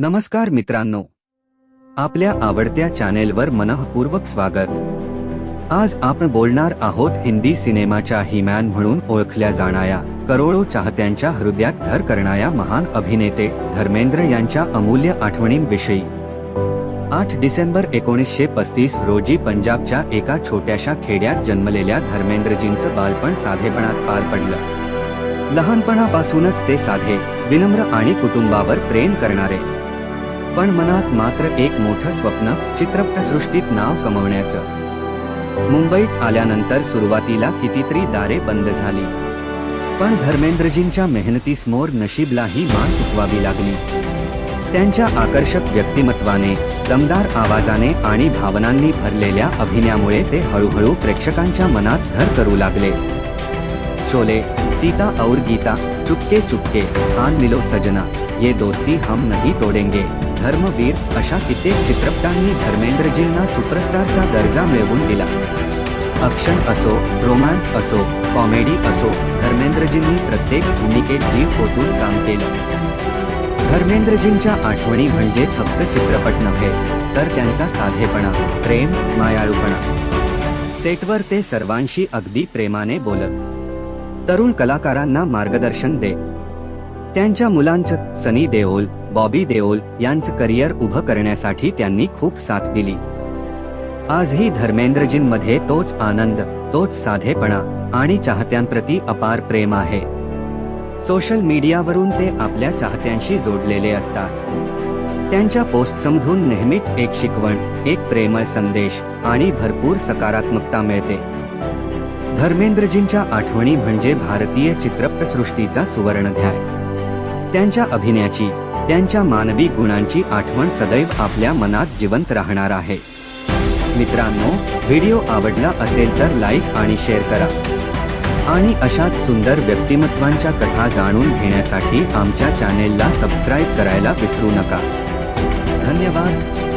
नमस्कार मित्रांनो. आपल्या आवडत्या चॅनेलवर मनःपूर्वक स्वागत. आज आपण बोलणार आहोत हिंदी सिनेमाच्या हिमॅन म्हणून ओळखल्या जाणाऱ्या करोडो चाहत्यांच्या हृदयात घर करणाऱ्या महान अभिनेते धर्मेंद्र यांच्या अमूल्य आठवणींविषयी. आठ डिसेंबर एकोणीसशे पस्तीस रोजी पंजाबच्या एका छोट्याशा खेड्यात जन्मलेल्या धर्मेंद्रजींचं बालपण साधेपणात पार पडलं. लहानपणापासूनच ते साधे विनम्र आणि कुटुंबावर प्रेम करणारे. पण मनात मात्र एक मोठं स्वप्न चित्रपटसृष्टीत नाव कमवण्याचं. मुंबईत आल्यानंतर सुरुवातीला कितीतरी दारे बंद झाली. पण धर्मेंद्रजींच्या मेहनतीसमोर नशीबलाही मान चुकवावी लागली. त्यांच्या आकर्षक व्यक्तिमत्वाने दमदार आवाजाने आणि भावनांनी भरलेल्या अभिनयामुळे ते हळूहळू प्रेक्षकांच्या मनात घर करू लागले. शोले सीता और गीता चुपके चुपके आन मिलो सजना ये दोस्ती हम नहीं तोडेंगे. धर्मवीर अशा कित्येक चित्रपटांनी धर्मेंद्रजींना सुपरस्टारचा दर्जा मिळवून दिला. अक्षण असो रोमांस असो कॉमेडी असो धर्मेंद्रजींनी प्रत्येक भूमिकेत जीव ओतून काम केलं. धर्मेंद्रजींच्या आठवणी म्हणजे फक्त चित्रपट नव्हे तर त्यांचा साधेपणा प्रेम मायाळूपणा. सेटवर ते सर्वांशी अगदी प्रेमाने बोलत. तरुण कलाकारांना मार्गदर्शन दे. त्यांच्या मुलांचं सनी देओल बॉबी देओल यांचं करिअर उभं करण्यासाठी त्यांनी खूप साथ दिली. आजही धर्मेंद्रजींमध्ये तोच आनंद तोच साधेपणा आणि चाहत्यांप्रती अपार प्रेम आहे. सोशल मीडियावरून ते आपल्या चाहत्यांशी जोडलेले असतात. त्यांच्या पोस्टसमधून नेहमीच एक शिकवण एक प्रेमळ संदेश आणि भरपूर सकारात्मकता मिळते. धर्मेंद्रजींच्या आठवणी म्हणजे भारतीय चित्रपटसृष्टीचा सुवर्णध्याय. त्यांच्या अभिनयाची त्यांच्या मानवी गुणांची आठवण सदैव आपल्या मनात जिवंत राहणार आहे. मित्रांनो व्हिडिओ आवडला असेल तर लाईक आणि शेअर करा. आणि अशाच सुंदर व्यक्तिमत्वांच्या कथा जाणून घेण्यासाठी आमच्या चॅनेलला सबस्क्राईब करायला विसरू नका. धन्यवाद.